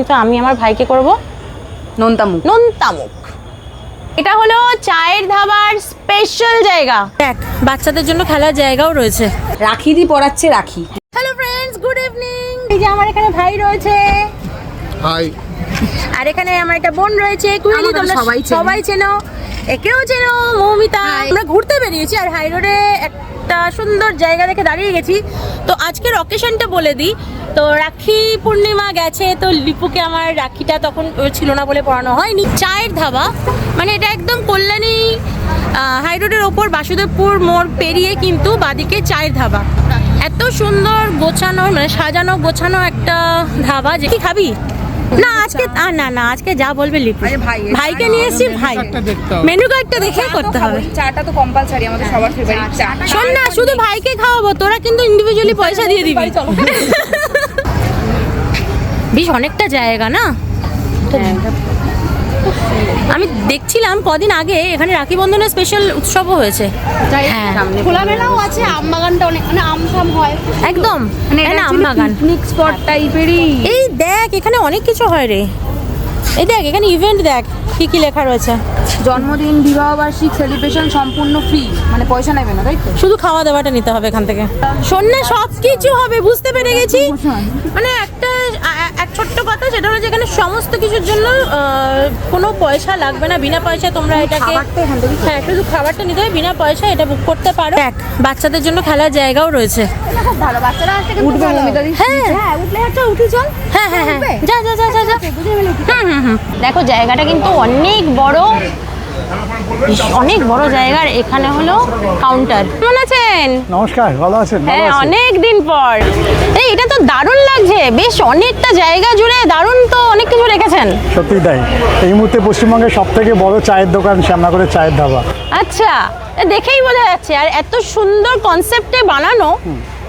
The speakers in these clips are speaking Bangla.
কিন্তু আমি আমার ভাইকে করব। নোনতামুখ। নোনতামুক এটা হলো চায়ের ধাবার স্পেশাল জায়গা। দেখ বাচ্চাদের জন্য খেলার জায়গাও রয়েছে। রাখি দি পড়াচ্ছে রাখি। হ্যালো ফ্রেন্ডস গুড ইভিনিং এই যে আমার এখানে ভাই রয়েছে। হাই আর এখানে আমার একটা বোন রয়েছে কুইলি তোমরা সবাই সবাই চেনো। একেও চেনো মৌমিতা। আমরা ঘুরতে বেরিয়েছি আর হাই রোডে একটা সুন্দর জায়গা দেখে দাঁড়িয়ে গেছি। তো আজকের অকেশনটা বলে দিই তো রাখি পূর্ণিমা গেছে তো লিপুকে আমার রাখিটা তখন ছিল না বলে পড়ানো হয়নি। চায়ের ধাবা মানে এটা একদম কল্যাণী হাই রোডের ওপর বাসুদেবপুর মোড় পেরিয়ে কিন্তু বাদিকে চায়ের ধাবা। এত সুন্দর গোছানো মানে সাজানো গোছানো একটা ধাবা যে কি খাবি? না আজকে না না আজকে যা বলবে লিপু। ভাইকে নিয়ে এসেছি ভাই। কার্ডটা দেখতে হবে। মেনু কার্ডটা দেখে করতে হবে। চাটা তো কম্পালসারি আমাদের সবার ফেভারিট চা। শোন না শুধু ভাইকে খাওয়াবো তোরা কিন্তু ইন্ডিভিজুয়ালি পয়সা দিয়ে দিবি। বেশ অনেকটা জায়গা না? আমি দেখছিলাম কদিন আগে এখানে রাখি বন্ধনের স্পেশাল উৎসবও হয়েছে। হ্যাঁ। খোলামেলাও আছে আম বাগানটা অনেক মানে আম হয়। একদম। মানে না আম বাগান। পিকনিক স্পট টাইপেরই এই দেখ এখানে অনেক কিছু হয় রে। এই দেখ এখানে ইভেন্ট দেখ। কি কি লেখা রয়েছে? জন্মদিন বিবাহ বার্ষিক সেলিব্রেশন সম্পূর্ণ ফ্রি মানে পয়সা নেবে না তাই তো? শুধু খাওয়া দাওয়াটা নিতে হবে এখান থেকে। শোন না সব কিছু হবে বুঝতে পেরে গেছি। মানে একটা এক ছোট্ট কথা সেটা হলো যে এখানে সমস্ত কিছুর জন্য কোনো পয়সা লাগবে না। বিনা পয়সায় তোমরা এটাকে হ্যাঁ শুধু খাবারটা নিতে হবে বিনা পয়সায় এটা বুক করতে পারো। দেখ বাচ্চাদের জন্য খেলার জায়গাও রয়েছে। ভালো বাচ্চারা উঠবে হ্যাঁ। হ্যাঁ উঠলে উঠি চল। হ্যাঁ হ্যাঁ হ্যাঁ। যা যা যা যা দেখো জায়গাটা কিন্তু অনেক বড় অনেক বড় জায়গার এখানে হলো কাউন্টার কেমন আছেন? নমস্কার ভালো আছেন? হ্যাঁ অনেক দিন পর। এই এটা তো দারুণ লাগছে। বেশ অনেকটা জায়গা জুড়ে দারুণ তো অনেক কিছু রেখেছেন। সত্যি তাই। এই মুহূর্তে পশ্চিমবঙ্গের সব থেকে বড় চায়ের দোকান শ্যামনগরের চায়ের ধাবা। আচ্ছা দেখেই বোঝা যাচ্ছে। আর এত সুন্দর কনসেপ্টে বানানো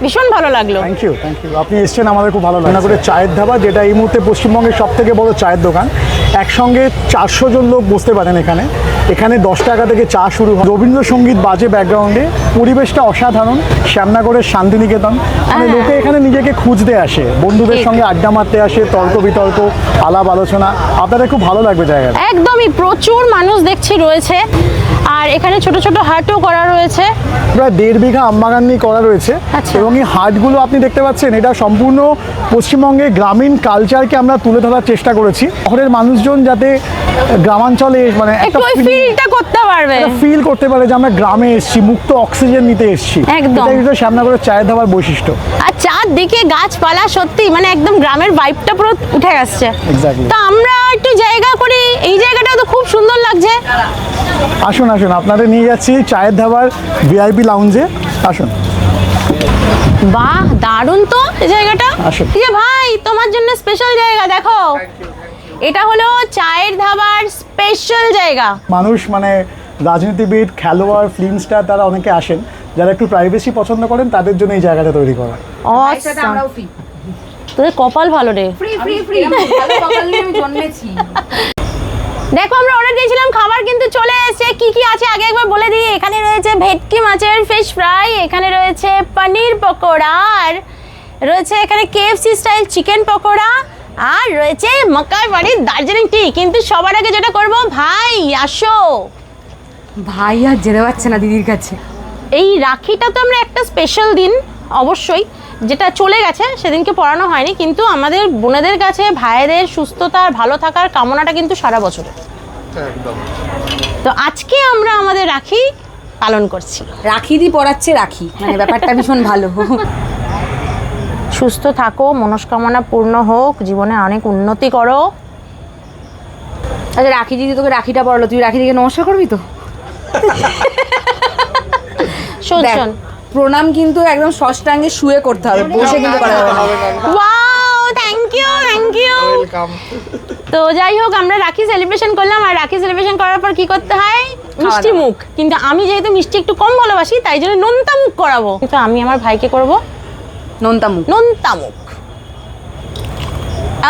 ভীষণ ভালো লাগল। থ্যাংক ইউ থ্যাংক ইউ আপনি এসছেন আমাদের খুব ভালো লাগে শ্যামনগরের চায়ের ধাবা যেটা এই মুহূর্তে পশ্চিমবঙ্গের সব থেকে বড় চায়ের দোকান। একসঙ্গে চারশো জন লোক বসতে পারেন এখানে। এখানে দশ টাকা থেকে চা শুরু হয়। রবীন্দ্রসঙ্গীত বাজে ব্যাকগ্রাউন্ডে পরিবেশটা অসাধারণ। শ্যামনগরের শান্তিনিকেতন। মানে হ্যাঁ। লোকে এখানে নিজেকে খুঁজতে আসে। বন্ধুদের সঙ্গে আড্ডা মারতে আসে তর্ক বিতর্ক আলাপ আলোচনা। আপনাদের খুব ভালো লাগবে জায়গাটা। একদমই প্রচুর মানুষ দেখছি রয়েছে। আর এখানে ছোট ছোট হাটও করা রয়েছে। প্রায় দেড় বিঘা আমবাগান নিয়ে করা রয়েছে। আচ্ছা। এবং এই হাটগুলো আপনি দেখতে পাচ্ছেন এটা সম্পূর্ণ পশ্চিমবঙ্গের গ্রামীণ কালচারকে আমরা তুলে ধরার চেষ্টা করেছি। শহরের মানুষজন যাতে গ্রামাঞ্চলে মানে একটু ফিলটা করতে পারবে। ফিল করতে পারে যে আমরা গ্রামে এসেছি মুক্ত অক্সিজেন নিতে এসেছি। একদম। এটা শ্যামনগরের চায়ের ধাবার বৈশিষ্ট্য। আর চারদিকে গাছপালা সত্যি মানে একদম গ্রামের ভাইবটা পুরো উঠে আসছে. তো আমরা একটু জায়গা করি এই জায়গাটা তো খুব সুন্দর লাগছে। আসুন আসুন আপনাদের নিয়ে যাচ্ছি চায়ের ধাবার ভিআইপি লাউঞ্জে আসুন। বাহ দারুণ তো এই জায়গাটা। আসুন। ভাই তোমার জন্য স্পেশাল জায়গা দেখো। এটা হলো চায়ের ধাবার স্পেশাল জায়গা। মানুষ মানে রাজনীতিবিদ খেলোয়াড় ফিল্ম স্টার তারা অনেকে আসেন। যারা একটু প্রাইভেসি পছন্দ করেন তাদের জন্য এই জায়গাটা তৈরি করা। ফ্রি তোদের কপাল ভালো রে। ফ্রি ফ্রি ফ্রি ভালো সকাল নিয়ে আমি জন্মেছি। দেখো আমরা অর্ডার দিয়েছিলাম খাবার কিন্তু চলে এসেছে। কি কি আছে? আগে একবার বলে দিই এখানে রয়েছে ভেটকি মাছের ফিশ ফ্রাই এখানে রয়েছে পনির পকোড়া আর রয়েছে এখানে কেএফসি স্টাইল চিকেন পকোড়া আর রয়েছে মকাই বাড়ির দার্জিলিং টি কিন্তু সবার আগে যেটা করব ভাই আসো। ভাই আর যেতে পারছে না দিদির কাছে। এই রাখিটা তো আমরা একটা স্পেশাল দিন অবশ্যই। যেটা চলে গেছে সেদিনকে পড়ানো হয়নি কিন্তু আমাদের বোনেদের কাছে ভাইয়েদের সুস্থতা আর ভালো থাকার কামনাটা কিন্তু সারা একদম। তো আজকে আমরা আমাদের রাখি পালন করছি। রাখি দি পড়াচ্ছে রাখি মানে ব্যাপারটা ভীষণ ভালো। সুস্থ থাকো মনস্কামনা পূর্ণ হোক জীবনে অনেক উন্নতি করো। আচ্ছা রাখি দিদি তোকে রাখিটা পড়ালো তুই রাখি দিকে নমস্কার করবি তো? শোন শোন। প্রণাম কিন্তু একদম ষষ্ঠাঙ্গে শুয়ে করতে হবে বসে কিন্তু করা যাবে না। Wow thank you thank you তো যাই হোক আমরা রাখি সেলিব্রেশন করলাম আর রাখি সেলিব্রেশন করার পর কি করতে হয়? মিষ্টি মুখ। কিন্তু আমি যেহেতু মিষ্টি একটু কম ভালোবাসি তাই জন্য নোনতা মুখ করাবো। কিন্তু আমি আমার ভাইকে করব। নোনতামুখ নোনতা মুখ।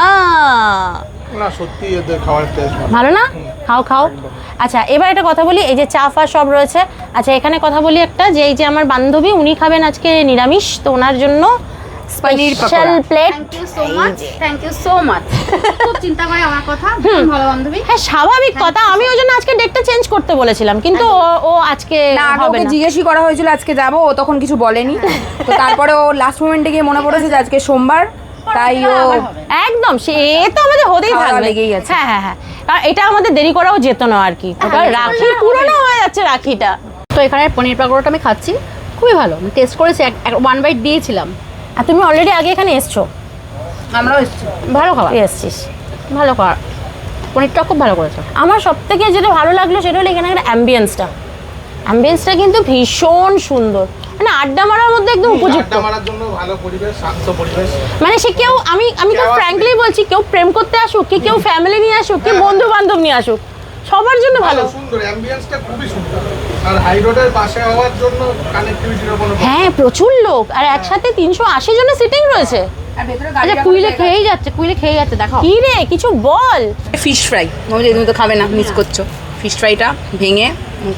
আহ। না সত্যি এদের খাবার টেস্ট ভালো। না? খাও খাও। আচ্ছা এবার একটা কথা বলি এই যে চা ফা সব রয়েছে। আচ্ছা এখানে কথা বলি একটা যে এই যে আমার বান্ধবী উনি খাবেন আজকে নিরামিষ তো ওনার জন্য special plate thank you so much thank you so much খুব চিন্তা করে আমার কথা ভালো বান্ধবী। হ্যাঁ স্বাভাবিক কথা আমি ওই জন্য আজকে ডেটটা চেঞ্জ করতে বলেছিলাম কিন্তু ও- ও আজকে না আগে হবে না। জিজ্ঞেসই করা হয়েছিল আজকে যাব ও তখন কিছু বলেনি। তো তারপরে ও লাস্ট মোমেন্টে গিয়ে মনে পড়েছে যে আজকে সোমবার তাই ও। একদম সে তো আমাদের হতেই থাকবে। লেগেই আছে। হ্যাঁ হ্যাঁ হ্যাঁ। কারণ এটা আমাদের দেরি করাও যেত না আর কি। ওটা রাখি পুরনো হয়ে যাচ্ছে রাখিটা। তো এখানে পনির পাকোড়াটা আমি খাচ্ছি। খুবই ভালো। টেস্ট করেছি ওয়ান বাইট দিয়েছিলাম। আর তুমি অলরেডি আগে এখানে এসছো? আমরাও এসেছি। ভালো খাবার। এসছিস। ভালো খাবার। পনিরটা খুব ভালো করেছে। আমার সব থেকে যেটা ভালো লাগল সেটা হলো এখানে একটা অ্যাম্বিয়েন্সটা অ্যাম্বিয়েন্সটা কিন্তু ভীষণ সুন্দর। মানে আড্ডা মারার মধ্যে একদম উপযুক্ত। আড্ডা মারার জন্য ভালো পরিবেশ শান্ত পরিবেশ। মানে সে কেউ আমি আমি তো ফ্র্যাঙ্কলি বলছি কেউ প্রেম করতে আসুক কি কেউ ফ্যামিলি নিয়ে আসুক কি বন্ধু বান্ধব নিয়ে আসুক সবার জন্য ভালো সুন্দর অ্যাম্বিয়েন্সটা খুবই সুন্দর। আর হাই রোডের পাশে হওয়ার জন্য কানেক্টিভিটির কোনো হ্যাঁ প্রচুর লোক আর একসাথে তিনশো আশি জনের সিটিং রয়েছে। আচ্ছা কুইলে খেয়েই যাচ্ছে কুইলে খেয়ে যাচ্ছে দেখাও কি রে? কিছু বল। ফিশ ফ্রাই তুমি তো খাবে না মিস করছ। ফিশ ফ্রাইটা ভেঙে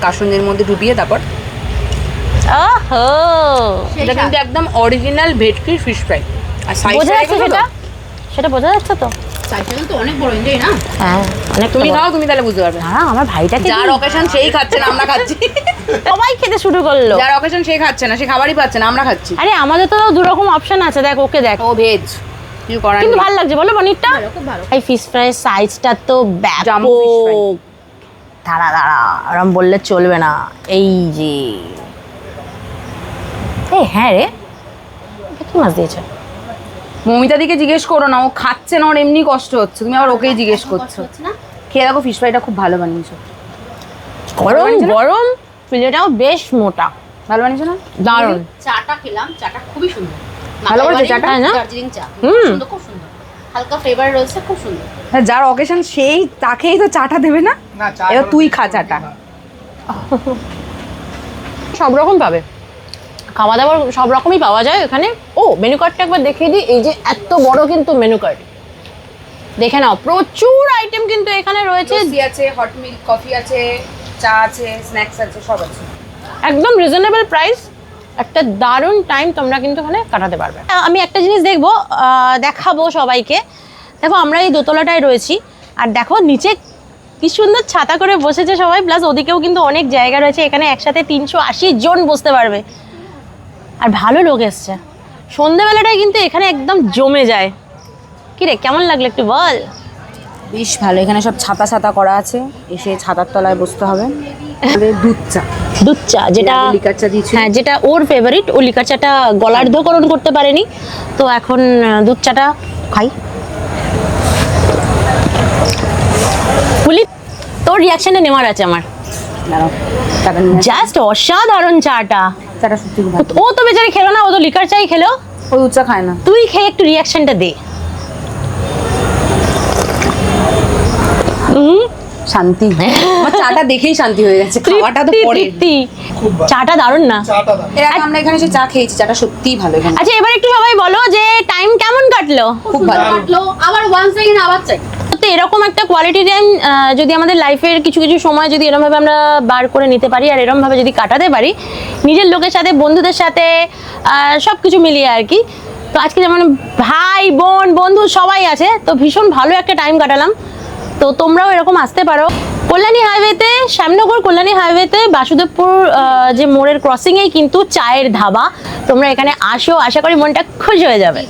কাসুন্দির মধ্যে ডুবিয়ে তারপর ওহো! এটা কিন্তু একদম অরিজিনাল ভেটকির ফিশ ফ্রাই আর সাইজ বোঝা যাচ্ছে সেটা? সেটা বোঝা যাচ্ছে তো? চাইটা কিন্তু অনেক বড় এনজয় না? হ্যাঁ অনেক তুমি খাও তুমি তাহলে বুঝতে পারবে। দাঁড়া আমার ভাইটাকে যার অকেশন সেই খাচ্ছে না আমরা খাচ্ছি। সবাই খেতে শুরু করল। যার অকেশন সে খাচ্ছে না সে খাবারই পাচ্ছে না আমরা খাচ্ছি। আরে আমাদের তো দু রকম অপশন আছে দেখ ওকে দেখ। ও ভেজ। কিন্তু। ভালো লাগছে বলো পনিরটা? এই ফিশ ফ্রাই সাইজটা তো ব্যাপক। দাঁড়া দাঁড়া আরাম বললে চলবে না। এই যে। হ্যাঁ রে এটা কি মাছ দিয়েছে? মৌমিতা দিকে জিজ্ঞেস করো না ও খাচ্ছে না ওর এমনি কষ্ট হচ্ছে। তুমি আবার ওকেই জিজ্ঞেস করছ। হচ্ছে খেয়ে দেখো ফিশ ফ্রাইটা খুব ভালো বানিয়েছো। গরম গরম ফিলেটাও বেশ মোটা। ভালো বানিয়েছো না? দারুণ। চাটা খেলাম চাটা খুবই সুন্দর। ভালো করেছে চাটা? না? দার্জিলিং চা। হুম। খুব সুন্দর হালকা ফ্লেভার রয়েছে খুব সুন্দর। হ্যাঁ, যার অকেশন সেই তাকেই তো চাটা দেবে না? না এবার তুই খা চাটা। সব রকম পাবে। খাওয়া দাওয়ার সব রকমই পাওয়া যায় এখানে। ও মেনু কার্ডটা একবার দেখিয়ে দিই। এই যে এত বড় কিন্তু মেনু কার্ড দেখে নাও প্রচুর আইটেম কিন্তু এখানে রয়েছে। আছে হট মিল্ক কফি আছে চা আছে স্ন্যাক্স আছে সব আছে। একদম রিজনেবল প্রাইস একটা দারুণ টাইম তোমরা কিন্তু ওখানে কাটাতে পারবে। আমি একটা জিনিস দেখব দেখাবো সবাইকে। দেখো আমরা এই দোতলাটায় রয়েছি। আর দেখো নিচে কি সুন্দর ছাতা করে বসেছে সবাই। প্লাস ওদিকেও কিন্তু অনেক জায়গা রয়েছে। এখানে একসাথে তিনশো আশি জন বসতে পারবে। আর ভালো লোক এসছে। সন্ধেবেলাটায় কিন্তু এখানে একদম জমে যায়। কি রে কেমন লাগল একটু বল? বেশ ভালো এখানে সব ছাতা ছাতা করা আছে এসে ছাতার তলায় বসতে হবে। দুধ চা। দুধ চা যেটা লিকার চা দিয়েছিল। হ্যাঁ যেটা ওর ফেভারিট ও লিকার চাটা গলার্ধকরণ করতে পারেনি। তো এখন দুধ চাটা খাই। বলি তোর রিয়াকশনটা নেওয়ার আছে আমার। জাস্ট অসাধারণ চাটা। চাটা সত্যি খুব ভালো। ও তো বেচারি খেলো না ও তো লিকার চাই খেলো। ও দুধ চা খায় না। তুই খেয়ে একটু রিয়াকশনটা দে। হুম, শান্তি। আমার চাটা দেখেই শান্তি হয়ে গেছে খাওয়াটা তো পরে। খুব চাটা দারুণ না? এর আগে আমরা এখানে এসে চা খেয়েছি চাটা সত্যিই ভালো এখানে। আচ্ছা এবার একটু সবাই বলো যে টাইম কেমন কাটলো? খুব ভালো। কাটলো আবার ওয়ান সেকেন্ড আবার চাই। তো এরকম একটা কোয়ালিটি টাইম যদি আমাদের লাইফের কিছু কিছু সময় যদি এরমভাবে আমরা বার করে নিতে পারি আর এরমভাবে যদি কাটাতে পারি, নিজের লোকের সাথে, বন্ধুদের সাথে সব কিছু মিলিয়ে আর কি। তো আজকে যেমন ভাই, বোন, বন্ধু সবাই আছে, তো ভীষণ ভালো একটা টাইম কাটালাম। তো তোমরাও এরকম আসতে পারো। কল্যাণী হাইওয়েতে শ্যামনগর কল্যাণী হাইওয়েতে বাসুদেবপুর যে মোড়ের ক্রসিংয়েই কিন্তু চায়ের ধাবা। তোমরা এখানে আসো, আশা করি মনটা খুশি হয়ে যাবে।